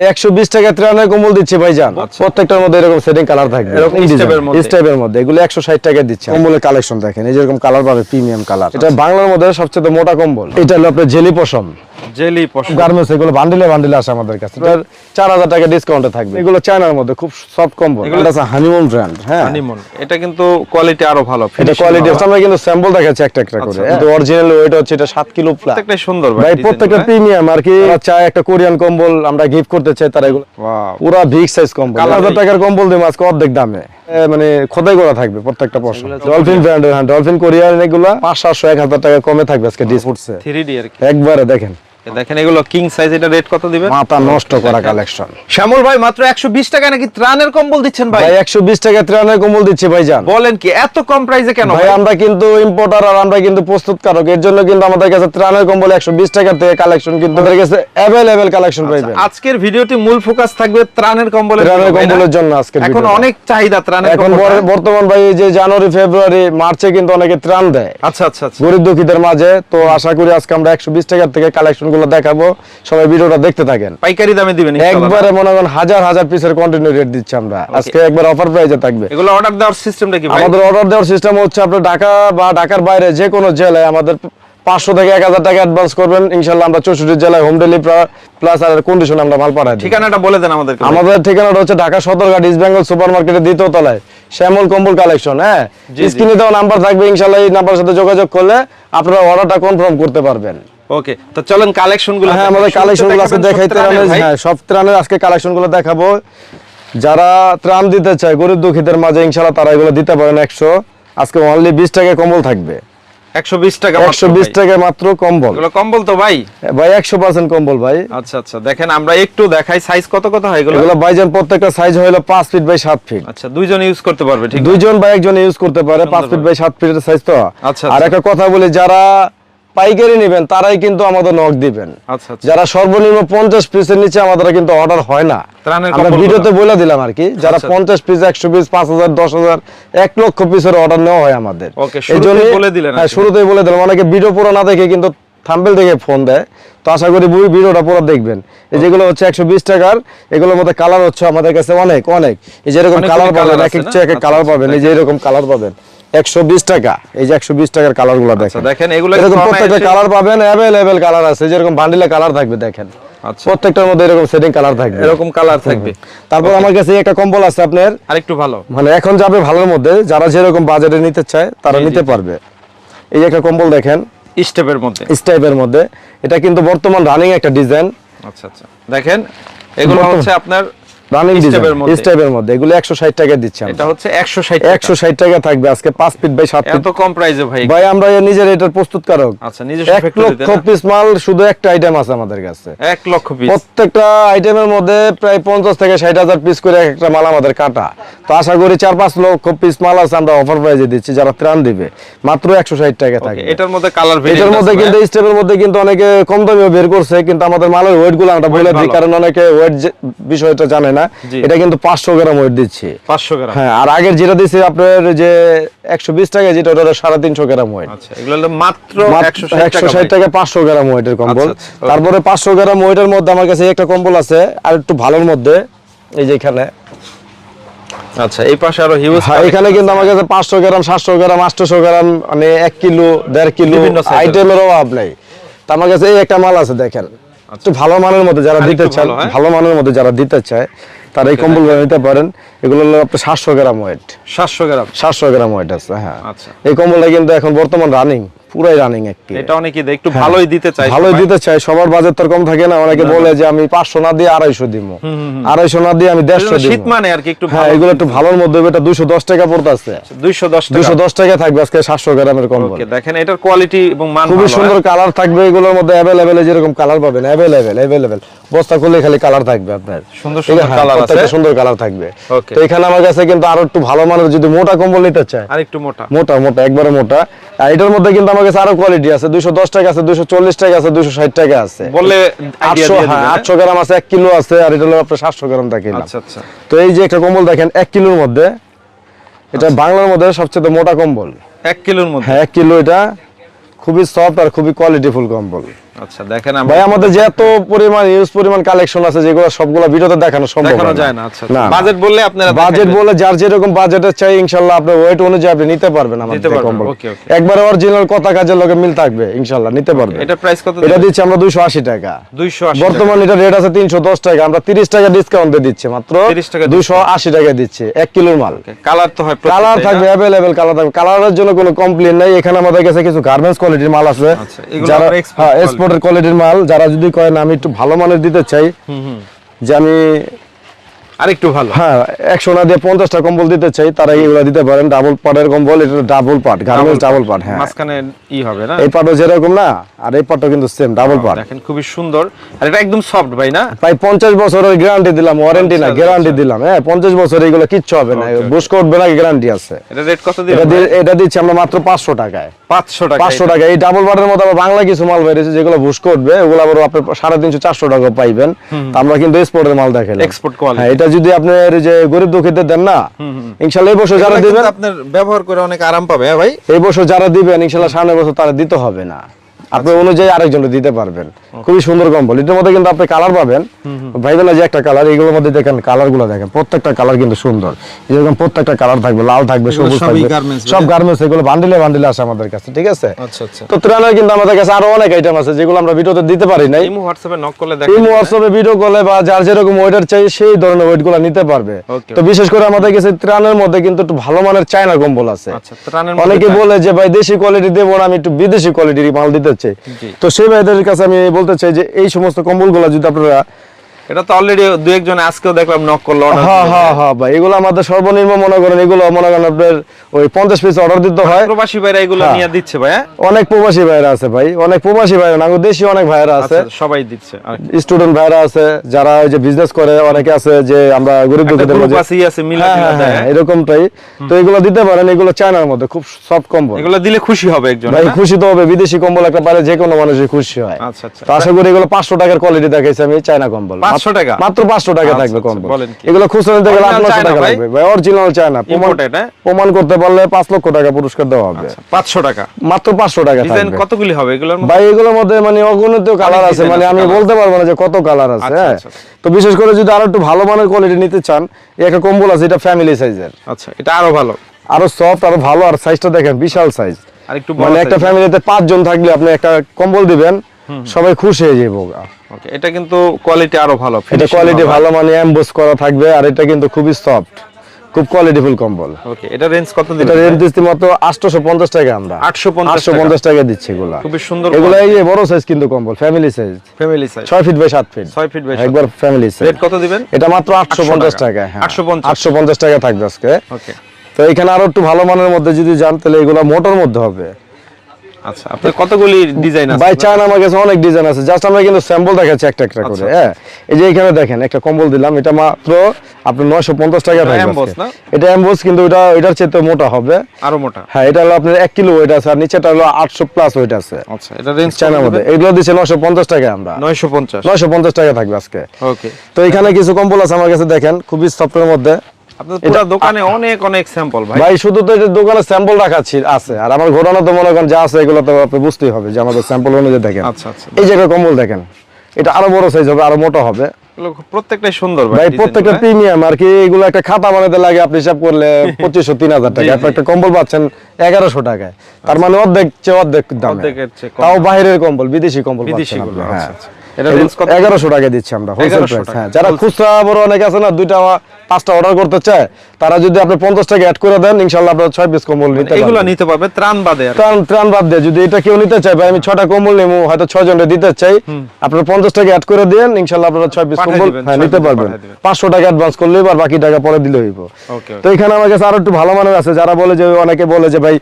একশো বিশ টাকা ত্রাণের কম্বল দিচ্ছে ভাইজান। আচ্ছা। প্রত্যেকটার মধ্যে এরকম সেটিং কালার থাকবে। এরকম স্টেপের মধ্যে। এগুলো একশো ষাট টাকা দিচ্ছে কম্বলের কালেকশন দেখেন এই যেরকম কালার পাবে প্রিমিয়াম কালার এটা বাংলার মধ্যে সবচেয়ে মোটা কম্বল। এটা হলো আপনার জেলি পশম। জেলি পশম। গার্মেন্টস এগুলো বান্ডিলে বান্ডিলে আসে আমাদের কাছে। এটার চার হাজার টাকা ডিসকাউন্টে থাকবে। এগুলো চায়নার মধ্যে খুব সফট কম্বল। এটা আছে হানিমুন ব্র্যান্ড হ্যাঁ। হানিমুন এটা কিন্তু কোয়ালিটি আরও ভালো এটা কোয়ালিটি আমরা কিন্তু স্যাম্পল দেখাচ্ছি একটা একটা করে। আচ্ছা। কিন্তু অরিজিনাল ওয়েট হচ্ছে এটা সাত কিলো প্লাস সুন্দর ভাই প্রত্যেকটা? প্রিমিয়াম আর কি। চায় একটা কোরিয়ান কম্বল আমরা গিফট করতে চাই তারা এগুলো। পুরো পুরা বিগ সাইজ কম্বল Colour হাজার। টাকার কম্বল দেবো আজকে অর্ধেক দামে। মানে খোদাই করা থাকবে প্রত্যেকটা পশম ডলফিন ব্র্যান্ডের হ্যাঁ ডলফিন কোরিয়ার এগুলো পাঁচ সাতশো এক হাজার টাকা কমে থাকবে আজকে ডিস উঠছে 3D আর কি। একবারে দেখেন। দেখেন এগুলো কিং সাইজ এটা রেট কত দিবেন? মাথা নষ্ট করা কালেকশন শ্যামল ভাই মাত্র 120 টাকা নাকি ত্রাণের কম্বল দিচ্ছেন ভাই? ভাই একশো বিশ টাকা ত্রাণের কম্বল দিচ্ছে ভাইজান। বলেন কি এত কম প্রাইসে কেন ভাই আমরা কিন্তু ইম্পোর্টার আর আমরা কিন্তু প্রস্তুতকারক এর জন্য কিন্তু আমাদের কাছে ত্রাণের কম্বল একশো বিশ টাকা থেকে কালেকশন কিন্তু আমাদের কাছে অ্যাভেলেবেল কালেকশন পাইবেন আজকের ভিডিওটি মূল ফোকাস থাকবে ত্রাণের কম্বলের ত্রাণের? কম্বলের জন্য আজকের এখন অনেক চাহিদা ত্রাণের এখন বর্তমান ভাই এই যে জানুয়ারি ফেব্রুয়ারি মার্চে কিন্তু অনেকে ত্রাণ দেয়। আচ্ছা আচ্ছা আচ্ছা। গরিব দুঃখীদের মাঝে তো আশা করি আজকে আমরা একশো বিশ টাকার থেকে কালেকশন গুলো দেখাবো সবাই ভিডিওটা দেখতে থাকেন। পাইকারি দামে দিবেন একবারে মনে করেন হাজার হাজার পিসের কন্টিনিউ রেট দিচ্ছি আমরা। আজকে একবার অফার প্রাইজে থাকবে। এগুলো অর্ডার দেওয়ার সিস্টেমটা কি ভাই? আমাদের অর্ডার দেওয়ার সিস্টেম হচ্ছে আপনার ঢাকা বা ঢাকার বাইরে যে কোনো জেলায় আমাদের পাঁচশো থেকে এক হাজার টাকা অ্যাডভান্স করবেন। ইনশাল্লাহ আমরা চৌষট্টি জেলায় হোম ডেলিভারি প্লাস আর কন্ডিশন আমরা মাল পাঠাই ঠিকানাটা বলে দেন আমাদেরকে ভাই। আমাদের ঠিকানাটা হচ্ছে ঢাকা সদরঘাট ইস্ট বেঙ্গল সুপার মার্কেটের দ্বিতীয় তলায়। শ্যামল কম্বল কালেকশন হ্যাঁ। স্ক্রিনে দেওয়া নাম্বার থাকবে ইনশাল্লাহ এই নাম্বারের সাথে যোগাযোগ করলে আপনারা অর্ডারটা কনফার্ম করতে পারবেন। ওকে তো চলেন কালেকশনগুলো হ্যাঁ আমাদের কালেকশনগুলো আজকে হ্যাঁ সব ত্রাণের আজকে কালেকশনগুলো দেখাবো। যারা ত্রাণ দিতে চায় গরিব দুঃখীদের মাঝে তারা এগুলো দিতে পারেন একশো। আজকে অনলি বিশ টাকায় কম্বল থাকবে। একশো বিশ টাকা একশো বিশ ভাই। মাত্র কম্বল। এগুলো কম্বল তো ভাই। ভাই একশো পার্সেন্ট কম্বল ভাই। আচ্ছা আচ্ছা দেখেন আমরা একটু দেখাই। সাইজ কত কত হয় এগুলো? এগুলো ভাইজান প্রত্যেকটা সাইজ হলো পাঁচ ফিট বাই সাত ফিট আচ্ছা দুইজন ইউজ করতে পারবে ঠিক দুইজন বা একজন ইউজ করতে পারে পাঁচ ফিট বাই সাত ফিটের সাইজ তো। আচ্ছা, আর আচ্ছা। একটা কথা বলি যারা পাইকারি নেবেন তারাই কিন্তু আমাদের নক দিবেন। আচ্ছা আচ্ছা। যারা সর্বনিম্ন পঞ্চাশ পিসের নিচে আমাদের কিন্তু অর্ডার হয় না। আমরা ভিডিওতে বলে দিলাম আর কি যারা আচ্ছা। পঞ্চাশ পিস একশো পিস পাঁচ হাজার দশ হাজার এক লক্ষ পিসের অর্ডার নেওয়া হয় আমাদের। এই আর হ্যাঁ শুরুতেই বলে দিলাম। অনেকে ভিডিও পুরো না দেখে কিন্তু থাম্বেল দেখে ফোন দেয়। তো আশা করি বুই ভিডিওটা পুরো দেখবেন। এই যেগুলো হচ্ছে একশো বিশ টাকার এগুলোর মধ্যে কালার হচ্ছে আমাদের কাছে অনেক অনেক। এই যে এরকম অনেকগুলি কালার পাবেন এক এক কালার পাবেন এই যে এরকম কালার পাবেন। একশো বিশ টাকা। এই যে একশো বিশ টাকার কালার আচ্ছা দেখেন। দেখেন এগুলো এরকম প্রত্যেকটা কালার পাবেন অ্যাভেলেবেল কালার আছে। যেরকম বান্ডিলে কালার থাকবে দেখেন। আচ্ছা। প্রত্যেকটার মধ্যে এরকম সেটিং কালার থাকবে। এরকম কালার থাকবে। তারপর আমার কাছে একটা কম্বল আছে আপনার। আরেকটু ভালো। মানে এখন যাবে ভালোর মধ্যে যারা যেরকম বাজেটে নিতে চায় তারা নিতে পারবে। এই যে একটা কম্বল দেখেন। স্টেপের মধ্যে। স্টাইপের মধ্যে। এটা কিন্তু বর্তমান রানিং একটা ডিজাইন আচ্ছা আচ্ছা। দেখেন এগুলো হচ্ছে আপনার রানিং ডিজাইন এর মধ্যে। এগুলো একশো ষাট টাকা দিচ্ছে এটা হচ্ছে একশো ষাট একশো টাকা থাকবে আজকে পাঁচ ফিট বাই সাত ফিট এত কম প্রাইসে ভাই। ভাই আমরা নিজের এটার প্রস্তুতকারক। আচ্ছা নিজস্ব এক ফ্যাক্টরিতে লক্ষ পিস মাল শুধু একটা আইটেম আছে আমাদের কাছে। এক লক্ষ পিস প্রত্যেকটা আইটেমের মধ্যে প্রায় পঞ্চাশ থেকে ষাট হাজার পিস করে একটা মাল আমাদের কাটা। তো আশা করি চার পাঁচ লক্ষ পিস মাল আছে আমরা অফার প্রাইজে দিচ্ছি যারা ত্রাণ দিবে। মাত্র একশো ষাট টাকা থাকে এটার মধ্যে কালার এটার মধ্যে কিন্তু স্টেপের মধ্যে কিন্তু অনেকে কম দামে বের করছে কিন্তু আমাদের মালের ওয়েটগুলো আমরা বলে দিই কারণ অনেকে ওয়েট বিষয়টা জানে না? এটা কিন্তু পাঁচশো গ্রাম ওয়েট দিচ্ছি। পাঁচশো গ্রাম। হ্যাঁ আর আগের যেটা দিচ্ছি আপনার যে একশো বিশ টাকা যেটা ওটা সাড়ে তিনশো গ্রাম ওয়েট আচ্ছা মাত্র একশো ষাট টাকা পাঁচশো গ্রাম ওয়েটের কম্বল। আচ্ছা, আচ্ছা. তারপরে পাঁচশো গ্রাম ওয়েটের মধ্যে আমার কাছে একটা কম্বল আছে আর একটু ভালোর মধ্যে এই যে এখানে। আচ্ছা এই পাশে আরও হিউজ হ্যাঁ, এখানে কিন্তু আমার কাছে পাঁচশো গ্রাম সাতশো গ্রাম আটশো গ্রাম মানে এক কিলো দেড় কিলো বিভিন্ন আইটেমের অভাব নেই। তা আমার কাছে এই একটা মাল আছে দেখেন। একটু ভালো মানের মধ্যে যারা দিতে চান ভালো, হ্যাঁ? ভালো মানের মধ্যে যারা দিতে চায় তারা এই কম্বল নিতে পারেন। এগুলো হলো আপনার সাতশো গ্রাম ওয়েট সাতশো গ্রাম। সাতশো গ্রাম ওয়েট আছে হ্যাঁ। আচ্ছা। এই কম্বলটা কিন্তু এখন বর্তমান রানিং পুরাই রানিং একটি এটা অনেকে একটু ভালোই দিতে চাই হ্যাঁ। ভালোই দিতে চাই সবার বাজেট তো কম থাকে না অনেকে বলে যে আমি পাঁচশো না দিয়ে আড়াইশো দিব। আড়াইশো না দিয়ে আমি দেড়শো এগুলো দিব। শীত মানে আর কি একটু হ্যাঁ এগুলো একটু ভালোর মধ্যে এটা দুশো দশ টাকা পড়তেছে। দুইশো দশ দুশো টাকা দশ টাকা থাকবে আজকে সাতশো গ্রামের কম্বল। ওকে দেখেন এটার কোয়ালিটি এবং মান খুবই ভালো, সুন্দর হ্যাঁ? কালার থাকবে এগুলোর মধ্যে অ্যাভেলেবেল যেরকম কালার পাবেন অ্যাভেলেবেল অ্যাভেলেবেল বস্তা খুলে খালি কালার থাকবে আপনার। সুন্দর সুন্দর? হ্যাঁ, আছে। সুন্দর কালার থাকবে। তো এখানে আমার কাছে কিন্তু আরও একটু ভালো মানের যদি মোটা কম্বল নিতে চায় আর একটু মোটা। মোটা মোটা একবারে মোটা আর এটার মধ্যে কিন্তু আমার কাছে আরও কোয়ালিটি আছে দুইশো দশ টাকা আছে দুইশো চল্লিশ টাকা আছে দুইশো ষাট টাকা আছে। বললে আটশো হ্যাঁ আটশো গ্রাম আছে এক কিলো আছে আর এটা হলো আপনার সাতশো গ্রাম থাকে আচ্ছা আচ্ছা। তো এই যে একটা কম্বল দেখেন এক কিলোর মধ্যে এটা বাংলার মধ্যে সবচেয়ে মোটা কম্বল। এক কিলোর মধ্যে? হ্যাঁ এক কিলো এটা খুবই সফট আর খুবই কোয়ালিটিফুল কম্বল। আচ্ছা দেখেন ভাই আমাদের যে এত পরিমাণ ইউজ পরিমাণ কালেকশন আছে যেগুলো সবগুলো ভিডিওতে দেখানো সম্ভব দেখানো যায় না আচ্ছা বাজেট বললে আপনারা বাজেট বলে যার যেরকম বাজেটের চাই ইনশাল্লাহ আপনার ওয়েট অনুযায়ী আপনি নিতে পারবেন আমাদের কম্বল। okay। অরিজিনাল কথা কাজের লগে মিল থাকবে ইনশাল্লাহ নিতে পারবেন। এটা প্রাইস কত এটা দিচ্ছি আমরা দুইশো আশি টাকা। 280 বর্তমান এটা রেট আছে তিনশো দশ টাকা আমরা তিরিশ টাকা ডিসকাউন্ট দিয়ে দিচ্ছি মাত্র 30 টাকা দুইশো আশি টাকা দিচ্ছে এক কিলোর মাল। কালার তো হয় কালার থাকবে? অ্যাভেলেবেল কালার থাকবে। কালারের জন্য কোনো কমপ্লেন নাই এখানে আমাদের কাছে কিছু গার্মেন্টস কোয়ালিটির মাল আছে। আচ্ছা, যারা হ্যাঁ এক্সপোর্টের কোয়ালিটির মাল যারা যদি করেন আমি একটু ভালো মানের দিতে চাই যে আমি আর একটু ভালো। হ্যাঁ একশো না দিয়ে পঞ্চাশটা কম্বল দিতে চাই তারা এগুলো দিতে পারেন। ডাবল পার্টের কম্বল এটা double part garments double part হ্যাঁ। মাঝখানে ই হবে না? এই পার্টও যেরকম না আর এই পার্টও কিন্তু সেম ডাবল পার্ট দেখেন খুবই সুন্দর। আর এটা একদম সফট ভাই না? প্রায় পঞ্চাশ বছরের গ্যারান্টি দিলাম ওয়ারেন্টি না গ্যারান্টি। দিলাম হ্যাঁ পঞ্চাশ বছর এগুলো কিচ্ছু হবে না. বুশ করবে না গ্যারান্টি আছে। এটা রেট কত দিয়ে- এটা দিচ্ছি আমরা মাত্র পাঁচশো টাকায়। 500 টাকা পাঁচশো টাকা এই ডাবল বাটের মতো আবার বাংলা কিছু মাল বেরিয়েছে যেগুলো বুশ করবে ওগুলো আবার আপনি সাড়ে তিনশো চারশো টাকা পাইবেন। আমরা কিন্তু এক্সপোর্টের মাল Export quality। হ্যাঁ এটা যদি আপনার যে গরিব দুঃখীদের দেন না ইনশাল্লাহ এই বছর যারা দিবেন আপনার ব্যবহার করে অনেক আরাম পাবে হ্যাঁ ভাই? এই বছর যারা দিবেন ইনশাল্লাহ সামনের বছর তারা দিতে হবে না। আপনি আচ্ছা। অনুযায়ী আরেকজন দিতে পারবেন। খুবই সুন্দর কম্বল। এটার মধ্যে কিন্তু আপনি কালার পাবেন। ভাইবেন যে একটা কালার এগুলোর মধ্যে দেখেন কালারগুলো দেখেন। প্রত্যেকটা কালার কিন্তু সুন্দর। যেরকম প্রত্যেকটা কালার থাকবে লাল থাকবে সবুজ থাকবে। সব গার্মেন্টস এগুলো বান্ডিলে বান্ডিলে আসে আমাদের কাছে ঠিক আছে? আচ্ছা আচ্ছা। তো ত্রাণের কিন্তু আমাদের কাছে আরও অনেক আইটেম আছে যেগুলো আমরা ভিডিওতে দিতে পারি নাই। ইমো হোয়াটসঅ্যাপে নক করলে দেখেন। হোয়াটসঅ্যাপে ভিডিও কলে বা যার যেরকম ওয়েটার চাই সেই ধরনের ওয়েটগুলো নিতে পারবে। তো বিশেষ করে আমাদের কাছে ত্রাণের মধ্যে কিন্তু একটু ভালো মানের চায়না কম্বল আছে। আচ্ছা অনেকে বলে যে ভাই দেশি কোয়ালিটি দেবো না আমি একটু বিদেশি কোয়ালিটির মাল দিতে চাই। তো সেই ভাইদের কাছে আমি বলতে চাই যে এই সমস্ত কম্বলগুলো যদি আপনারা এটা তো অলরেডি একজন আজকেও দেখলাম নক করল হ্যাঁ হ্যাঁ হ্যাঁ ভাই এগুলো আমাদের সর্বনিম্ন মনে করেন এগুলো মনে করেন আপনার ওই পঞ্চাশ পিস অর্ডার দিতে হয়। প্রবাসী ভাইরা এগুলো। নিয়ে দিচ্ছে ভাই? অনেক প্রবাসী ভাইরা আছে ভাই অনেক প্রবাসী ভাইরা না দেশি অনেক ভাইরা আছে। আচ্ছা সবাই দিচ্ছে স্টুডেন্ট ভাইরা আছে যারা ওই যে বিজনেস করে অনেকে আছে যে আমরা গরিব দুঃখীদের আছে? এরকমটাই। তো এগুলো দিতে পারেন এগুলো চায়নার মধ্যে খুব সফট কম্বল। এগুলো দিলে খুশি হবে একজন ভাই? খুশি তো হবে বিদেশি কম্বল একটা পারে যে কোনো মানুষই খুশি হয়। আচ্ছা আচ্ছা। আশা করি এগুলো পাঁচশো টাকার কোয়ালিটি দেখাইছি আমি চায়না কম্বল। 500 টাকা? মাত্র পাঁচশো টাকা আচ্ছা, থাকবে আচ্ছা, কম্বল বলেন কি? এগুলো খুচরা নিতে গেলে আট চায়না টাকা লাগবে ভাই। অরিজিনাল Imported, হ্যাঁ? প্রমাণ করতে পারলে পাঁচ লক্ষ টাকা পুরস্কার দেওয়া হবে। আচ্ছা, 500 টাকা? মাত্র পাঁচশো টাকা ডিজাইন কতগুলি হবে? এগুলোর ভাই এগুলোর মধ্যে মানে অগণিত কালার আছে। মানে আমি বলতে পারব না যে কত কালার আছে হ্যাঁ। তো বিশেষ করে যদি আরও একটু ভালো মানের কোয়ালিটি নিতে চান একটা কম্বল আছে এটা ফ্যামিলি সাইজের আচ্ছা এটা আরও ভালো। আরও সফট আরও ভালো আর সাইজটা দেখেন বিশাল সাইজ মানে একটা। ফ্যামিলিতে পাঁচজন থাকলে আপনি একটা কম্বল দিবেন সবাই খুশি হয়ে যাব এটা কিন্তু কোয়ালিটি আরও ভালো এটা কোয়ালিটি ভালো। মানে এমবোস করা থাকবে আর এটা কিন্তু খুবই সফট খুব কোয়ালিটিফুল কম্বল। ওকে এটা রেঞ্জ কত এটা রেঞ্জ দিচ্ছি মাত্র টাকা আমরা। 850 আটশো পঞ্চাশ টাকা দিচ্ছি এগুলা। সুন্দর এগুলা এই যে বড় সাইজ কিন্তু কম্বল ফ্যামিলি সাইজ ফ্যামিলি সাইজ ছয় ফিট বাই সাত ফিট 6 ফিট বাই একবার ফ্যামিলি সাইজ রেট কত দিবেন? এটা মাত্র আটশো পঞ্চাশ টাকা। হ্যাঁ। 850 আটশো পঞ্চাশ টাকা থাকবে আজকে। ওকে তো এখানে আরও একটু ভালো মানের মধ্যে যদি যান তাহলে এগুলা মোটর মধ্যে হবে। আচ্ছা আপনার কতগুলি ডিজাইন আছে? বাই চায়না আমার কাছে অনেক ডিজাইন আছে। জাস্ট আমরা কিন্তু স্যাম্পল দেখাচ্ছি একটা একটা করে আচ্ছা। হ্যাঁ? এই যে এখানে দেখেন একটা কম্বল দিলাম এটা মাত্র আপনার নয়শো পঞ্চাশ টাকা এটা থাকবে না? এটা এমবোস কিন্তু এটা এটার চেয়ে মোটা হবে। আরও মোটা। হ্যাঁ এটা হলো আপনার এক কিলো ওয়েট আছে আর নিচেটা হলো আটশো প্লাস ওয়েট আছে। আচ্ছা এটা রেঞ্জ চায়নার মধ্যে। এগুলো নয়শো পঞ্চাশ টাকা আমরা। 950 নয়শো পঞ্চাশ টাকা থাকবে আজকে। ওকে তো এখানে কিছু কম্বল আছে আমার কাছে দেখেন খুবই সফটের মধ্যে। আপনার দোকানে অনেক অনেক স্যাম্পল ভাই। ভাই শুধু তো দোকানে স্যাম্পল রাখা আছে। আর আমার ঘোরানো তো মনে করেন যা আছে এগুলো তো আপনি বুঝতেই হবে যে আমাদের স্যাম্পল অনুযায়ী দেখেন। আচ্ছা আচ্ছা। এই যে কম্বল দেখেন এটা আরও বড় সাইজ হবে আরও মোটা হবে। প্রত্যেকটাই সুন্দর ভাই ভাই প্রত্যেকটা গুলো, প্রিমিয়াম আর কি এগুলো একটা খাতা বানাতে লাগে আপনি হিসাব করলে পঁচিশশো তিন হাজার টাকা। আপনি একটা কম্বল পাচ্ছেন এগারোশো টাকায়। তার মানে অর্ধেক চেয়ে অর্ধেক দাম। তাও। বাইরের কম্বল বিদেশি কম্বল বিদেশি হ্যাঁ। টাকা দিচ্ছি আমরা হোলসেল প্রাইস হ্যাঁ যারা খুচরা বড় অনেক আছে না দুইটা পাঁচটা অর্ডার করতে চায় তারা যদি আপনি পঞ্চাশ টাকা অ্যাড করে দেন ইনশাল্লাহ আপনার ছয় পিস কম্বল নিতে এগুলো নিতে পারবে ত্রাণ বাদে ত্রাণ ত্রাণ বাদ দিয়ে যদি এটা কেউ নিতে চাই ভাই আমি ছটা কম্বল নেব হয়তো ছয় জনকে দিতে চাই। আপনার পঞ্চাশ টাকা অ্যাড করে দেন ইনশাল্লাহ আপনারা ছয় পিস কম্বল হ্যাঁ নিতে পারবেন। পাঠিয়ে দিবেন। পাঁচশো টাকা অ্যাডভান্স করলেই আর বাকি টাকা পরে দিলে হইব। তো এখানে আমার কাছে আরও একটু ভালো মানের আছে যারা বলে যে অনেকে বলে যে ভাই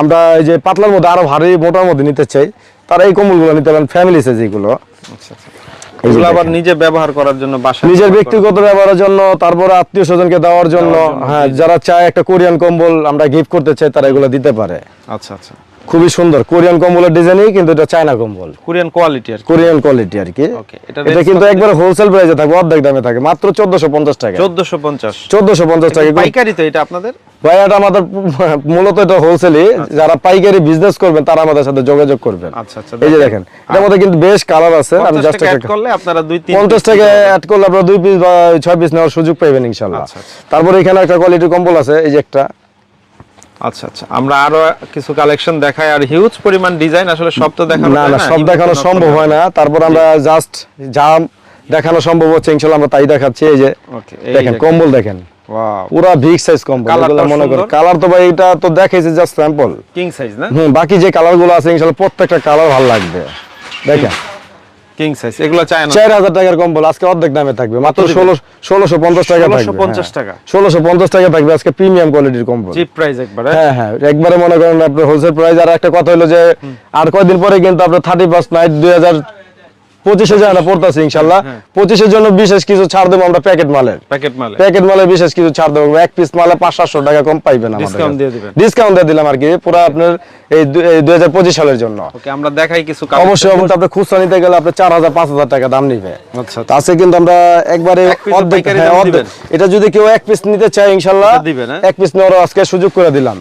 আমরা এই যে পাতলার মধ্যে আরও ভারী মোটার মধ্যে নিতে চাই তারা এই কম্বলগুলো নিতে পারেন ফ্যামিলি সাইজ এগুলো। এগুলো আবার নিজে ব্যবহার করার জন্য বাসা নিজের ব্যক্তিগত ব্যবহারের জন্য তারপরে আত্মীয় স্বজনকে দেওয়ার জন্য হ্যাঁ। যারা চায় একটা কোরিয়ান কম্বল আমরা গিফট করতে চাই তারা এগুলো দিতে পারে। আচ্ছা আচ্ছা। খুবই সুন্দর। কোরিয়ান কম্বলের ডিজাইনই কিন্তু এটা চায়না কম্বল। কোরিয়ান কোয়ালিটি আর কোরিয়ান কোয়ালিটি আর কি। এটা কিন্তু একবার হোলসেল প্রাইসে থাকবে অর্ধেক দামে থাকে মাত্র চোদ্দশো পঞ্চাশ টাকা। চোদ্দশো পঞ্চাশ। চোদ্দশো পঞ্চাশ টাকা। পাইকারি তো এটা আপনাদের? ভাই এটা আমাদের মূলত এটা হোলসেলই যারা পাইকারি বিজনেস করবেন তারা আমাদের সাথে যোগাযোগ করবেন। আচ্ছা, আচ্ছা, এই যে দেখেন। এটার মধ্যে কিন্তু বেশ কালার আছে। আমি জাস্ট add করলে আপনারা দুই তিন পঞ্চাশ piece টাকা অ্যাড করলে আপনারা দুই পিস বা ছয় পিস নেওয়ার সুযোগ পাইবেন ইনশাল্লাহ। আচ্ছা, আচ্ছা। তারপরে এখানে একটা কোয়ালিটির কম্বল আছে এই যে একটা। আচ্ছা আচ্ছা। আমরা আরও কিছু কালেকশন দেখাই আর হিউজ পরিমাণ ডিজাইন আসলে সব তো দেখানো না না সব দেখানো সম্ভব হয় না। তারপর আমরা জাস্ট যা দেখানো সম্ভব হচ্ছে ইনশাল্লাহ আমরা তাই দেখাচ্ছি। এই যে দেখেন। কম্বল দেখেন। পুরা বিগ সাইজ কম্বল মনে কালার তো ভাই এটা তো দেখাইছে জাস্ট স্যাম্পল কিং সাইজ না? হুম বাকি যে কালারগুলো আছে প্রত্যেকটা কালার ভালো লাগবে। দেখেন কিং সাইজ এগুলো চায় না চার হাজার টাকার কম্বল আজকে অর্ধেক দামে থাকবে মাত্র দিবেন? ষোলো ষোলোশো পঞ্চাশ টাকা থাকবে 1650 টাকা। ষোলোশো পঞ্চাশ টাকা থাকবে আজকে প্রিমিয়াম কোয়ালিটির কম্বল। চিপ প্রাইস একবারে। হ্যাঁ হ্যাঁ একবারে মনে করেন আপনার হোলসেল প্রাইস আর একটা কথা হলো যে আর কয়দিন পরে কিন্তু আপনার থার্টি ফার্স্ট নাইট দুই হাজার পঁচিশে যায় না পড়তেছে ইনশাল্লাহ। হ্যাঁ। পঁচিশের জন্য বিশেষ কিছু ছাড় দেবো আমরা প্যাকেট মালের। প্যাকেট মালে প্যাকেট মালে বিশেষ কিছু ছাড় দেবো। এক পিস মালে পাঁচ সাতশো টাকা কম পাইবেন Discount দিয়ে দিবেন। ডিসকাউন্ট দিয়ে দিলাম আর কি। পুরো আপনার এই দুই হাজার পঁচিশ সালের জন্য। আমরা দেখাই কিছু অবশ্যই অবশ্যই আপনি খুচরা নিতে গেলে আপনি চার হাজার পাঁচ হাজার টাকা দাম নিবে। আচ্ছা তা আছে কিন্তু আমরা একবারে অর্ধেক হ্যাঁ? এটা যদি কেউ এক পিস নিতে চায় ইনশাল্লাহ হ্যাঁ? এক পিস নেওয়ার আজকে সুযোগ করে দিলাম।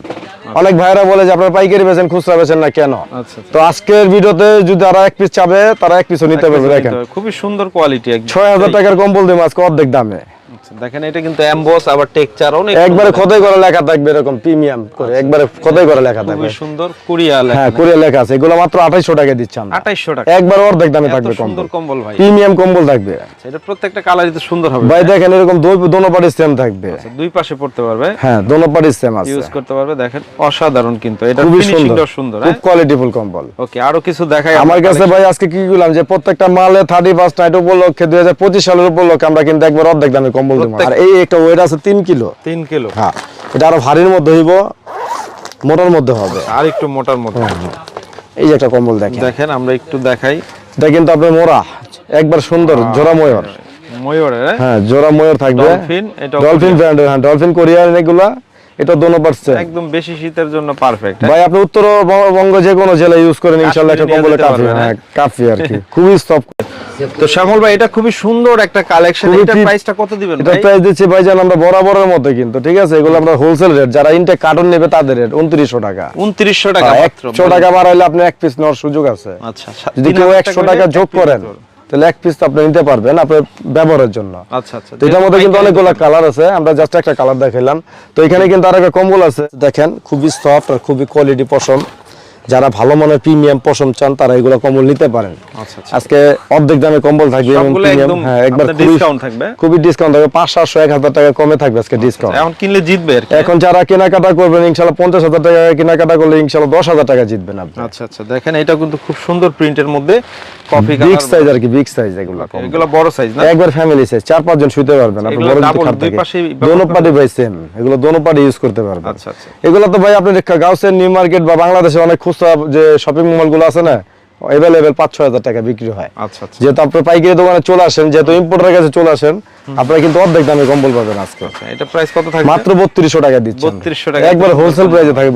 অনেক ভাইরা বলে যে আপনারা পাইকারি বেচেন খুচরা বেচেন না কেন? আচ্ছা, আচ্ছা। তো আজকের ভিডিওতে যদি তারা এক পিস চাবে তারা এক পিসও নিতে পারবে দেখেন। খুবই সুন্দর কোয়ালিটি ছয় হাজার টাকার কম্বল দিব আজকে অর্ধেক দামে। আচ্ছা, দেখেন এটা কিন্তু এমবস আবার টেকচার অনেক একবারে খোদাই করে লেখা থাকবে এরকম প্রিমিয়াম করে একবারে খোদাই করে লেখা থাকবে। খুবই সুন্দর কুরিয়া হ্যাঁ কোরিয়া লেখা আছে। এগুলো মাত্র আঠাইশো টাকা দিচ্ছি আমরা। আঠাইশশো টাকা। একবার অর্ধেক দামে থাকবে সুন্দর কম্বল। কম্বল ভাই। প্রিমিয়াম কম্বল থাকবে। আচ্ছা, এটা প্রত্যেকটা কালারই তো সুন্দর হবে ভাই দেখেন এরকম দুই দোনো সেম থাকবে। আচ্ছা, দুই পাশে পড়তে পারবে। হ্যাঁ দোনো সেম আছে। ইউজ করতে পারবে দেখেন অসাধারণ কিন্তু। এটা খুবই সুন্দর। খুব হ্যাঁ? কোয়ালিটিফুল কম্বল। ওকে আরও কিছু দেখাই আমার কাছে ভাই আজকে কি যে প্রত্যেকটা মালে থার্টি ফার্স্ট নাইট উপলক্ষে দুই হাজার পঁচিশ সালের উপলক্ষে আমরা কিন্তু একবার অর্ধেক দামে কম্বল দিব আর এই একটা ওয়েট আছে 3 কিলো। 3 কিলো। হ্যাঁ এটা আরও ভারীর মধ্যে হইব মোটার মধ্যে হবে। আর একটু মোটার মধ্যে। এই যে একটা কম্বল দেখেন। দেখেন আমরা একটু দেখাই। এটা কিন্তু আপনার মোরা একবার সুন্দর জোড়া ময়ূর। ময়ূর হ্যাঁ? হ্যাঁ জোড়া ময়ূর থাকবে। ডলফিন এটা ডলফিন ব্র্যান্ডের হ্যাঁ ডলফিন কোরিয়ার এগুলা। এটা দোনো পার্সেন্ট একদম বেশি শীতের জন্য পারফেক্ট ভাই আপনি উত্তরবঙ্গ যে কোনো জেলায় ইউজ করেন ইনশাল্লাহ একটা নিয়ে কম্বলে কাফি। হ্যাঁ কাফি আর কি। খুবই সফট তো শ্যামল ভাই এটা খুবই সুন্দর একটা কালেকশন cheap। প্রাইসটা কত দিবেন এটা ভাই? প্রাইস দিচ্ছি ভাইজান আমরা বরাবরের মতো কিন্তু ঠিক আছে? এগুলো আমরা হোলসেল রেট যারা ইনটেক কার্টন নেবে তাদের রেট উনত্রিশশো টাকা। 2900 টাকা হ্যাঁ, মাত্র একশো টাকা বাড়াইলে আপনি এক পিস নেওয়ার সুযোগ আছে। আচ্ছা যদি কেউ একশো টাকা যোগ করুন। তাহলে এক পিস আপনি নিতে পারবেন আপনার ব্যবহারের জন্য। আচ্ছা আচ্ছা। তো এটার মধ্যে কিন্তু অনেকগুলো কালার আছে আমরা জাস্ট একটা কালার দেখাইলাম। তো এখানে কিন্তু আর একটা কম্বল আছে দেখেন খুবই সফট আর খুবই কোয়ালিটি পশম। যারা ভালো মানের প্রিমিয়াম পশম চান তারা এগুলো কম্বল নিতে পারেন। আচ্ছা আচ্ছা। আজকে অর্ধেক দামে কম্বল থাকবে হ্যাঁ একবার খুবই থাকবে? খুবই ডিসকাউন্ট থাকবে পাঁচ সাতশো এক হাজার টাকা কমে থাকবে আজকে ডিসকাউন্ট এখন কিনলে জিতবে এখন যারা কেনাকাটা করবেন ইনশাল্লাহ পঞ্চাশ হাজার টাকা কেনাকাটা করলে ইনশাল্লাহ দশ হাজার টাকা জিতবেন আপনি। আচ্ছা আচ্ছা দেখেন এটা কিন্তু খুব সুন্দর প্রিন্টের মধ্যে কফি বিগ সাইজ আর কি বিগ সাইজ এগুলো কম্বল। এগুলো বড় সাইজ না? একবার ফ্যামিলি সাইজ চার পাঁচ জন শুতে পারবেন আপনি বড় যদি দুই থাকে। দোনো করা পার্টি ভাই সেম এগুলো দোনো পার্টি ইউজ করতে পারবেন। আচ্ছা আচ্ছা। এগুলো তো ভাই আপনি গাউসের নিউ মার্কেট বা বাংলাদেশে অনেক খুচরা যে শপিং মলগুলো আছে না এভেলেবেল পাঁচ ছয় হাজার টাকা বিক্রি হয়। আচ্ছা আচ্ছা। যেহেতু আপনি পাইকারি দোকানে চলে আসেন যেহেতু ইম্পোর্টারের কাছে চলে আসেন আপনারা কিন্তু অর্ধেক দামে কম্বল পাবেন আজকে। আচ্ছা, এটা প্রাইস কত থাকবে? মাত্র বত্রিশশো টাকা দিচ্ছেন। 3200 টাকা। একবার হোলসেল প্রাইসে থাকে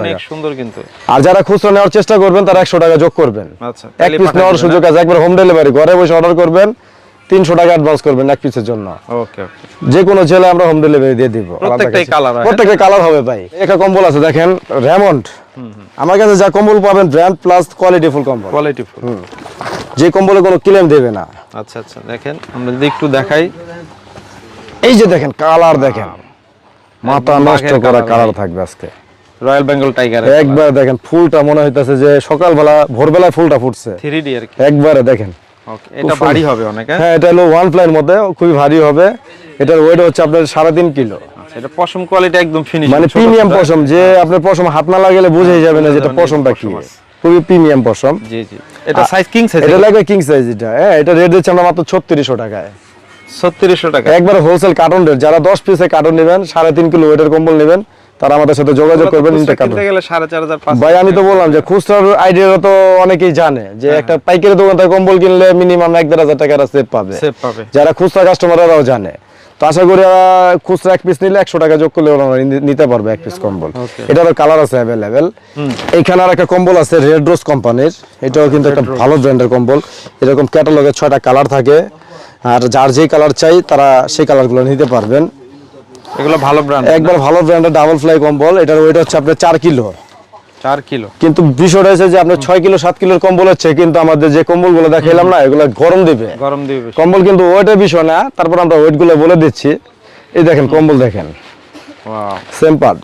অনেক সুন্দর কিন্তু। আর যারা খুচরা নেওয়ার চেষ্টা করবেন তারা একশো টাকা যোগ করবেন। আচ্ছা এক পিস নেওয়ার সুযোগ আছে একবার হোম ডেলিভারি ঘরে বসে অর্ডার করবেন তিনশো টাকা অ্যাডভান্স করবেন এক পিসের জন্য। ওকে যে কোনো জেলায় আমরা হোম ডেলিভারি দিয়ে দিব। প্রত্যেকটাই কিছু। প্রত্যেকটা কালার হবে ভাই। একটা কম্বল আছে দেখেন রেমন্ড আমার কাছে যা কম্বল পাবেন ব্র্যান্ড প্লাস কোয়ালিটি ফুল কম্বল। Quality full. যে কম্বলে কোনো ক্লেম দেবে না। আচ্ছা আচ্ছা দেখেন আমরা যদি একটু দেখাই। এই যে দেখেন কালার দেখেন। মাথা নষ্ট করা কালার থাকবে আজকে। রয়্যাল বেঙ্গল টাইগার একবার দেখেন ফুলটা মনে হইতাছে যে সকালবেলা ভোরবেলায় ফুলটা ফুটছে। থ্রি ডি আর কি। একবারে দেখেন। ওকে এটা ভারী হবে অনেক হ্যাঁ? হ্যাঁ এটা হলো ওয়ান ফ্লাইয়ের মধ্যে খুবই ভারী হবে। এটার ওয়েট হচ্ছে আপনার সাড়ে তিন কিলো। আচ্ছা এটা পশম কোয়ালিটি একদম ফিনিশ মানে প্রিমিয়াম পশম যে আপনার পশম হাত না লাগালে বুঝেই যাবে না যেটা পশমটা কি। খুবই প্রিমিয়াম পশম। জি জি। এটা সাইজ কিং সাইজ এটা লাগবে কিং সাইজ এটা। হ্যাঁ এটা রেট দিচ্ছে আমরা মাত্র ছত্রিশশো টাকায়। ছত্রিশশো টাকা। একবার হোলসেল কার্টন রেট যারা দশ পিসে কার্টন নেবেন সাড়ে তিন কিলো ওয়েটের কম্বল নেবেন তারা আমাদের সাথে যোগাযোগ করবেন ভাই আমি তো বললাম যে খুচরার আইডিয়াটা তো অনেকেই জানে যে হ্যাঁ, একটা পাইকারি দোকান থেকে কম্বল কিনলে মিনিমাম এক দেড় হাজার টাকার সেভ পাবে। যারা খুচরা কাস্টমাররাও জানে। তো আশা করি খুচরা এক পিস নিলে একশো টাকা যোগ করলে ওরা নিতে পারবে এক পিস কম্বল. এটারও কালার আছে অ্যাভেলেবেল এইখানে আর একটা কম্বল আছে রেড রোজ কোম্পানির এটাও কিন্তু একটা ভালো ব্র্যান্ডের কম্বল। এরকম ক্যাটালগে ছয়টা কালার থাকে। আর যার যেই কালার চাই তারা সেই কালারগুলো নিতে পারবেন। এগুলো ভালো ব্র্যান্ড একবার ভালো ব্র্যান্ডের ডাবল ফ্লাই কম্বল। এটার ওয়েট হচ্ছে আপনার চার কিলো। চার কিলো। কিন্তু যে আপনার ছয় কিলো সাত কিলোর কম্বল হচ্ছে কিন্তু আমাদের যে কম্বলগুলো দেখাইলাম না এগুলো গরম দিবে। গরম দিবে কম্বল কিন্তু ওয়েটের বিষয় না তারপর আমরা ওয়েটগুলো বলে দিচ্ছি। এই দেখেন কম্বল দেখেন। সেম পার্ট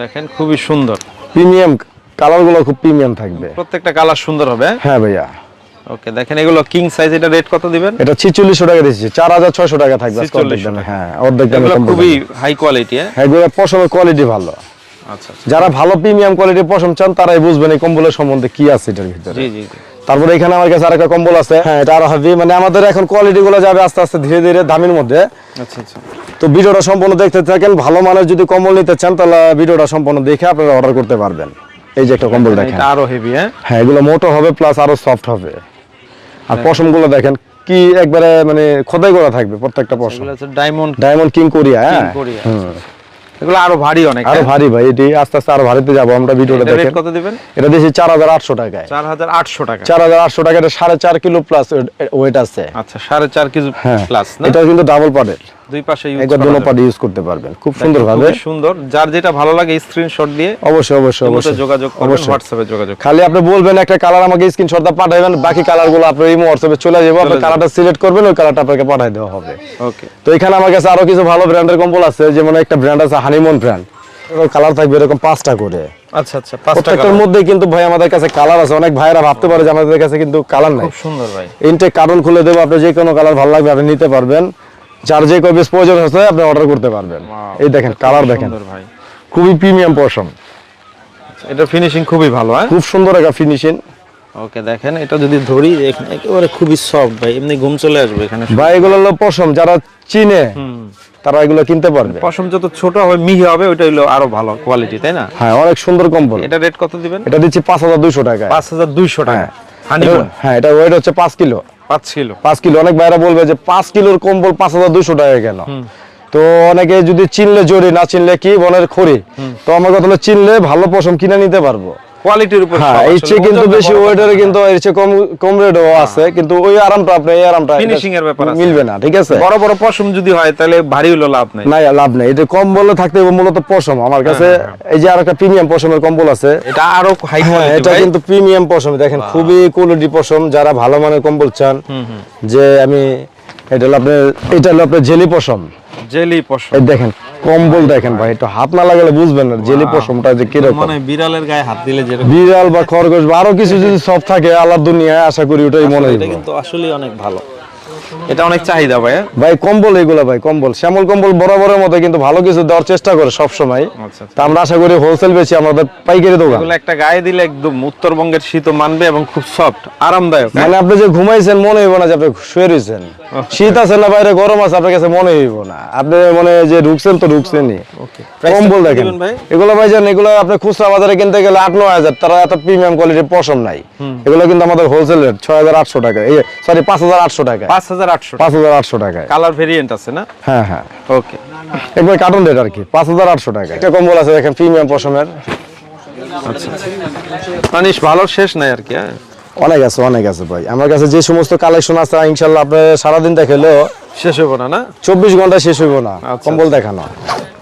দেখেন খুবই সুন্দর। প্রিমিয়াম কালারগুলো খুব প্রিমিয়াম থাকবে। প্রত্যেকটা কালার সুন্দর হবে হ্যাঁ? ভাইয়া। ওকে দেখেন এগুলো কিং সাইজ এটা রেট কত দিবেন? এটা টাকা টাকা থাকবে আজকে 4600 অর্ধেক দামে। হ্যাঁ অর্ধেক দামে খুবই হাই কোয়ালিটি হ্যাঁ? হ্যাঁ এগুলো কোয়ালিটি ভালো। যারা ভালো প্রিমিয়াম কোয়ালিটির পশম চান তারাই বুঝবেন এই কম্বলের সম্বন্ধে কি আছে এটার ভিতরে। তারপরে এখানে আমার কাছে আরেকটা কম্বল আছে। হ্যাঁ এটা আরও মানে আমাদের এখন কোয়ালিটি গুলো যাবে আস্তে আস্তে ধীরে ধীরে দামের মধ্যে। আচ্ছা আচ্ছা। তো ভিডিওটা সম্পূর্ণ দেখতে থাকেন। ভালো মানের যদি কম্বল নিতে চান তাহলে ভিডিওটা সম্পূর্ণ দেখে আপনারা অর্ডার করতে পারবেন। এই যে একটা কম্বল দেখেন। এটা আরও হেভি হ্যাঁ? হ্যাঁ এগুলো মোটো হবে প্লাস আরও সফট হবে। আর পশমগুলো দেখেন কি একবারে মানে খোদাই করা থাকবে প্রত্যেকটা পশম। ডায়মন্ড ডায়মন্ড কিং কোরিয়া হ্যাঁ। এগুলো আরও ভারী অনেক আরও ভারী ভাই এটি আস্তে আস্তে আরও ভারীতে যাব আমরা ভিডিওটা দেখেন। কত দিবেন? এটা হাজার আটশো টাকায়। চার হাজার আটশো টাকা। চার হাজার আটশো টাকা এটা সাড়ে চার কিলো প্লাস ওয়েট আছে। আচ্ছা সাড়ে চার কেজি হ্যাঁ। প্লাস না? এটা কিন্তু ডাবল পার্টের দুই পাশে ইউজ একবার দুনো ইউজ করতে পারবেন। খুব সুন্দর ভাবে সুন্দর। যার যেটা ভালো লাগে স্ক্রিনশট দিয়ে অবশ্যই অবশ্যই অবশ্যই। যোগাযোগ করবেন। হোয়াটসঅ্যাপে যোগাযোগ খালি আপনি বলবেন একটা কালার আমাকে স্ক্রিনশটটা পাঠাবেন বাকি কালারগুলো আপনার ইমো হোয়াটসঅ্যাপে চলে যাবে আপনি কালারটা সিলেক্ট করবেন ওই কালারটা আপনাকে পাঠিয়ে দেওয়া হবে। ওকে তো এখানে আমার কাছে আরও কিছু ভালো ব্র্যান্ডের কম্বল আছে যেমন একটা ব্র্যান্ড আছে হানিমুন ব্র্যান্ড কালার থাকবে এরকম পাঁচটা করে। আচ্ছা আচ্ছা প্রত্যেকটার মধ্যে কিন্তু ভাই আমাদের কাছে কালার আছে। অনেক ভাইরা ভাবতে পারে যে আমাদের কাছে কিন্তু কালার নাই। খুব সুন্দর ভাই। ইনটেক কার্টন খুলে দেবো আপনি যে কোনো কালার ভালো লাগবে আপনি নিতে পারবেন। যার যে কপিস প্রয়োজন হচ্ছে আপনি অর্ডার করতে পারবেন। এই দেখেন কালার দেখেন। খুবই প্রিমিয়াম পশম এটা ফিনিশিং খুবই ভালো হ্যাঁ? খুব সুন্দর একটা ফিনিশিং ওকে দেখেন এটা যদি ধরি একেবারে খুবই সফট ভাই এমনি ঘুম চলে আসবে এখানে। ভাই এগুলো হলো পশম যারা চিনে তারা এগুলো কিনতে পারবে। পশম যত ছোট হবে মিহি হবে ওইটা হলো আরও ভালো কোয়ালিটি তাই না? হ্যাঁ অনেক সুন্দর কম্বল এটা রেট কত দিবেন? এটা দিচ্ছি পাঁচ হাজার দুইশো টাকা পাঁচ হাজার দুইশো টাকা হ্যাঁ। এটা ওয়েট হচ্ছে পাঁচ কিলো। পাঁচ কিলো। পাঁচ কিলো। অনেক ভাইরা বলবে যে পাঁচ কিলোর কম্বল পাঁচ হাজার দুইশো টাকা কেন? তো অনেকে যদি চিনলে জরি না চিনলে কি? বনের খড়ি। তো আমার কথা হলো চিনলে ভালো পশম কিনে নিতে পারব। কোয়ালিটির উপর হ্যাঁ সব এর চেয়ে কিন্তু বেশি ওয়েটারে কিন্তু এর চেয়ে কম কম রেটও আছে কিন্তু ওই আরামটা আপনি এই আরামটা Finishing এর ব্যাপার আছে। মিলবে না ঠিক আছে? বড় বড় পশম যদি হয় তাহলে ভারী হলো লাভ নাই। না লাভ নেই। এটা কম বললে থাকতে মূলত পশম। আমার কাছে এই যে আরেকটা প্রিমিয়াম পশমের কম্বল আছে এটা আরও হাই হ্যাঁ কোয়ালিটি এটা কিন্তু প্রিমিয়াম পশম। দেখেন খুবই কোয়ালিটি পশম। যারা ভালো মানের কম্বল চান যে আমি এটা হলো আপনার এটা হলো আপনার জেলি পশম। জেলি পশম। দেখেন কম্বল দেখেন ভাই একটু হাত না লাগালে বুঝবেন না জেলি পশমটা যে কীরকম। মানে বিড়ালের গায়ে হাত দিলে যেরকম। বিড়াল বা খরগোশ বা আরও কিছু যদি সব থাকে আল্লাহর দুনিয়ায় আশা করি ওটাই মনে এটা হয় কিন্তু আসলে অনেক ভালো। এটা অনেক চাহিদা ভাই হ্যাঁ? ভাই কম্বল এগুলো ভাই কম্বল। শ্যামল কম্বল বরাবরের মতো কিন্তু ভালো কিছু দেওয়ার চেষ্টা করে সব সময় আচ্ছা আচ্ছা। তা আমরা আশা করি হোলসেল বেশি আমাদের পাইকারি দোকান। এগুলো একটা গায়ে দিলে একদম উত্তরবঙ্গের শীত মানবে এবং খুব সফট আরামদায়ক? মানে আপনি যে ঘুমাইছেন মনে হইব না যে আপনি শুয়ে রয়েছেন শীত আছে না বাইরে গরম আছে আপনার কাছে মনে হইব না। আপনি মনে যে ঢুকছেন তো ঢুকছেনই। কম্বল দেখেন। ভাই? এগুলো ভাই জান এগুলো আপনি খুচরা বাজারে কিনতে গেলে আট নয় হাজার তারা এত প্রিমিয়াম কোয়ালিটির পশম নাই। এগুলো কিন্তু আমাদের হোলসেল রেট ছয় হাজার আটশো টাকা এই সরি পাঁচ হাজার আটশো টাকা। পাঁচ হাজার আটশো পাঁচ হাজার আটশো টাকায়। কালার ভেরিয়েন্ট আছে না? হ্যাঁ হ্যাঁ। ওকে একবার কার্টুন রেট আর কি পাঁচ হাজার আটশো টাকা একটা কম্বল আছে দেখেন প্রিমিয়াম পশমের মানিস ভালো শেষ নাই আর কি হ্যাঁ? অনেক আছে অনেক আছে ভাই। আমার কাছে যে সমস্ত কালেকশন আছে ইনশাল্লাহ আপনি সারাদিন দেখালেও শেষ হব না না? চব্বিশ ঘণ্টা শেষ হইব না আচ্ছা, কম্বল দেখানো।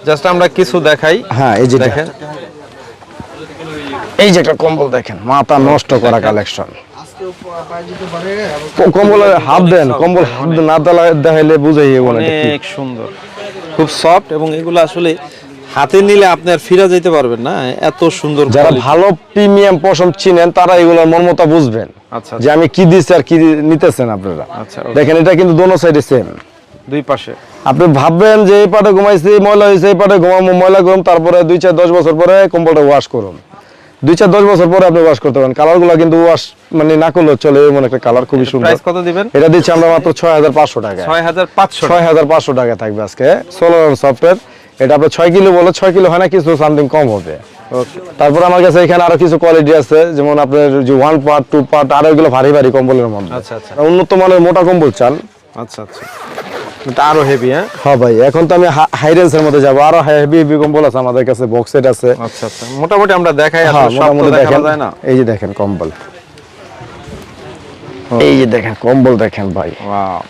জাস্ট আমরা কিছু দেখাই। হ্যাঁ এই যে দেখেন। এই যে একটা কম্বল দেখেন মাথা নষ্ট করা কালেকশন কম্বলের দেন কম্বল না দেখাইলে বুঝাই। অনেক সুন্দর। খুব সফট এবং এগুলো আসলে হাতে নিলে আপনি আর ফিরা যেতে পারবেন না। এত সুন্দর যারা ভালো প্রিমিয়াম পশম চিনেন তারা এগুলোর মর্মতা বুঝবেন আচ্ছা যে আমি কি দিচ্ছি আর কি নিতেছেন আপনারা। আচ্ছা, দেখেন এটা কিন্তু দোনো সাইডে সেম দুই পাশে। আপনি ভাববেন যে এই পাটে ঘুমাইছি ময়লা হয়েছে এই পাটে ঘুমাবো ময়লা করুন তারপরে দুই চার দশ বছর পরে কম্বলটা ওয়াশ করুন। দুই চার দশ বছর পরে আপনি ওয়াশ করতে পারেন। কালারগুলো কিন্তু ওয়াশ মানে না করলেও চলে এমন একটা কালার খুবই সুন্দর। প্রাইস কত দিবেন? এটা দিচ্ছি আমরা মাত্র ছয় হাজার পাঁচশো টাকা ছয় হাজার পাঁচশো ছয় হাজার পাঁচশো টাকা থাকবে আজকে। সোলার সফটওয়্যার এটা আপনার ছয় কিলো বলে ছয় কিলো হয় না কিছু সামথিং কম হবে। তারপর আমার কাছে এখানে আরও কিছু কোয়ালিটি আছে যেমন আপনার যে ওয়ান পার্ট টু পার্ট আরও এগুলো ভারী ভারী কম্বলের মধ্যে। আচ্ছা আচ্ছা। উন্নত মানের মোটা কম্বল চান। আচ্ছা আচ্ছা। আরও হেভি হ্যাঁ? হ্যাঁ ভাই এখন তো আমি হাই রেঞ্জের মধ্যে যাব। আরও হেভি হেভি কম্বল আছে আমাদের কাছে বক্স সেট আছে। আচ্ছা আচ্ছা। মোটামুটি আমরা দেখাই হ্যাঁ আসলে সব তো মোটামুটি যায় না। এই যে দেখেন কম্বল। এই যে দেখেন কম্বল দেখেন ভাই। ওয়াও।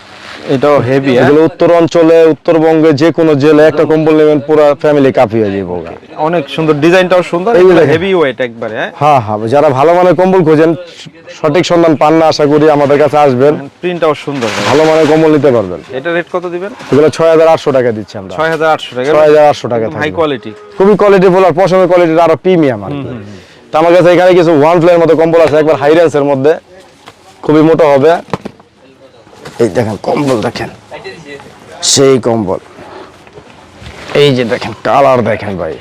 এটাও হেভি হ্যাঁ? এগুলো উত্তর অঞ্চলে উত্তরবঙ্গে যে কোনো জেলে একটা কম্বল নেবেন পুরো ফ্যামিলি কাঁপিয়ে যাব অনেক সুন্দর ডিজাইনটাও সুন্দর দেখেন। হেভি ওয়েট একবারে হ্যাঁ? হ্যাঁ হ্যাঁ যারা ভালো মানের কম্বল খোঁজেন সঠিক সন্ধান পান না আশা করি আমাদের কাছে আসবেন। প্রিন্টটাও সুন্দর ভালো মানের কম্বল নিতে পারবেন। এটা রেট কত দিবেন? এগুলো ছয় হাজার আটশো টাকা দিচ্ছি আমরা। ছয় হাজার আটশো টাকা ছয় হাজার আটশো টাকা হাই কোয়ালিটি খুবই কোয়ালিটি ফুল আর পশমের কোয়ালিটির আরও প্রিমিয়াম আর কি। তো আমার কাছে এখানে কিছু ওয়ান ফ্লের মতো কম্বল আছে একবার হাই রেঞ্জের মধ্যে। খুবই মোটা হবে। এই দেখেন কম্বল দেখেন। সেই কম্বল। এই যে দেখেন কালার দেখেন ভাই।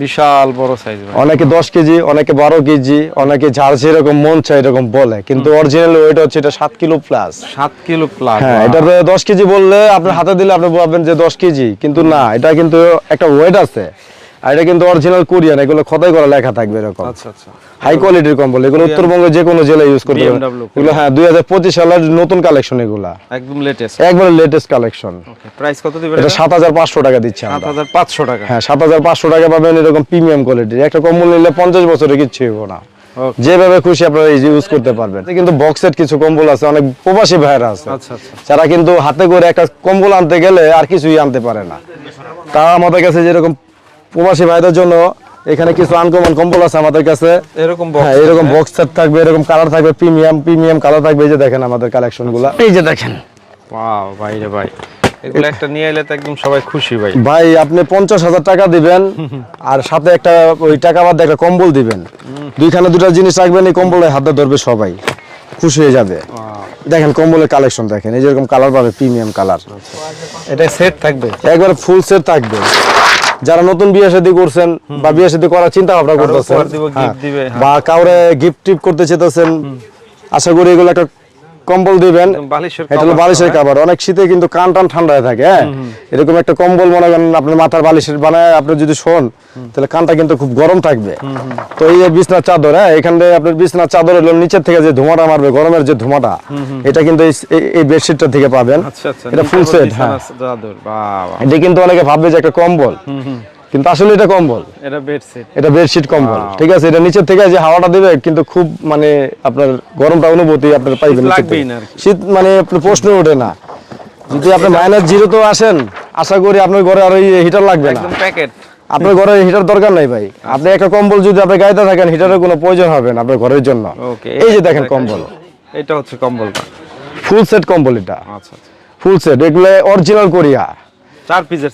বিশাল বড় সাইজ অনেকে দশ কেজি অনেকে বারো কেজি অনেকে যার যেরকম মন চাই এরকম বলে। কিন্তু অরিজিনাল ওয়েট হচ্ছে এটা সাত কিলো প্লাস সাত কিলো প্লাস হ্যাঁ এটা তো দশ কেজি বললে আপনার হাতে দিলে আপনি বলবেন যে দশ কেজি। কিন্তু না এটা কিন্তু একটা ওয়েট আছে। আর এটা কিন্তু অরিজিনাল কোরিয়ান এগুলো খতাই করা লেখা থাকবে এরকম। আচ্ছা আচ্ছা। হাই কোয়ালিটির কম্বল এগুলো উত্তরবঙ্গে যে কোনো জেলায় ইউজ করতে পারবেন এগুলো হ্যাঁ দুই হাজার পঁচিশ সালের নতুন কালেকশন এগুলা। একদম লেটেস্ট একবারে লেটেস্ট কালেকশন ওকে প্রাইস কত দিবেন এটা সাত হাজার পাঁচশো টাকা দিচ্ছে আমরা। হাজার পাঁচশো টাকা। হ্যাঁ সাত হাজার পাঁচশো টাকা পাবেন এরকম প্রিমিয়াম কোয়ালিটির একটা কম্বল নিলে পঞ্চাশ বছরে কিচ্ছু হইব না। যেভাবে খুশি আপনারা ইউজ করতে পারবেন। কিন্তু বক্সের কিছু কম্বল আছে অনেক প্রবাসী ভাইরা আছে। আচ্ছা আচ্ছা। যারা কিন্তু হাতে করে একটা কম্বল আনতে গেলে আর কিছুই আনতে পারে না। তা আমাদের কাছে যেরকম প্রবাসী ভাইদের জন্য এখানে কিছু আনকমন কম্বল আছে আমাদের কাছে। এরকম হ্যাঁ এরকম বক্স সেট থাকবে এরকম কালার থাকবে প্রিমিয়াম প্রিমিয়াম কালার থাকবে এই যে দেখেন আমাদের কালেকশনগুলা। এই যে দেখেন। ওয়াও ভাই রে ভাই। এগুলো একটা নিয়ে এলে তো একদম সবাই খুশি ভাই। ভাই আপনি পঞ্চাশ হাজার টাকা দিবেন আর সাথে একটা ওই টাকা বাদ একটা কম্বল দিবেন। দুইখানে দুটা জিনিস রাখবেন এই কম্বলে হাতে ধরবে সবাই। খুশি হয়ে যাবে। দেখেন কম্বলের কালেকশন দেখেন এই যেরকম কালার পাবে প্রিমিয়াম কালার এটা সেট থাকবে? একবার ফুল সেট থাকবে। যারা নতুন বিয়ে শাদী করছেন বা বিয়ে শাদী করার চিন্তা ভাবনা করতেছেন হ্যাঁ, হ্যাঁ। বা কাউরে গিফট টিপ করতে চেতেছেন আশা করি এগুলো একটা কম্বল দিবেন। এটা হলো বালিশের কাবার অনেক শীতে কিন্তু কান টান ঠান্ডা হয়ে? থাকে হ্যাঁ এরকম একটা কম্বল মনে করেন আপনার মাথার বালিশের বানায় আপনি যদি শোন তাহলে কানটা কিন্তু খুব গরম থাকবে। তো এই যে বিছনার চাদর হ্যাঁ এখান এখানে আপনার বিছনার চাদর হলো নিচের থেকে যে ধোঁয়াটা মারবে গরমের যে ধোঁয়াটা এটা কিন্তু এই- বেডশিটটা থেকে পাবেন। আচ্ছা আচ্ছা এটা ফুল সেট হ্যাঁ। এটা কিন্তু অনেকে ভাববে যে একটা কম্বল। কিন্তু আসলে এটা কম্বল। এটা বেড সেট এটা বেডশিট কম্বল। ঠিক আছে এটা নিচের থেকে যে হাওয়াটা দিবে কিন্তু খুব মানে আপনার গরমটা অনুভূতি আপনার পাইবেন শীত মানে আপনার প্রশ্ন ওঠে না। যদি আপনি মাইনাস জিরো তো আসেন আশা করি আপনার ঘরে আর এই হিটার লাগবে না। প্যাকেট আপনার ঘরে হিটার দরকার নাই ভাই। আপনি একটা কম্বল যদি আপনি গাইতে থাকেন হিটারের কোনো প্রয়োজন হবে না আপনার ঘরের জন্য। ওকে এই যে দেখেন কম্বল। এটা হচ্ছে কম্বলটা ফুল সেট কম্বল এটা। আচ্ছা আচ্ছা। ফুল সেট এগুলো অরিজিনাল কোরিয়া চার পিসের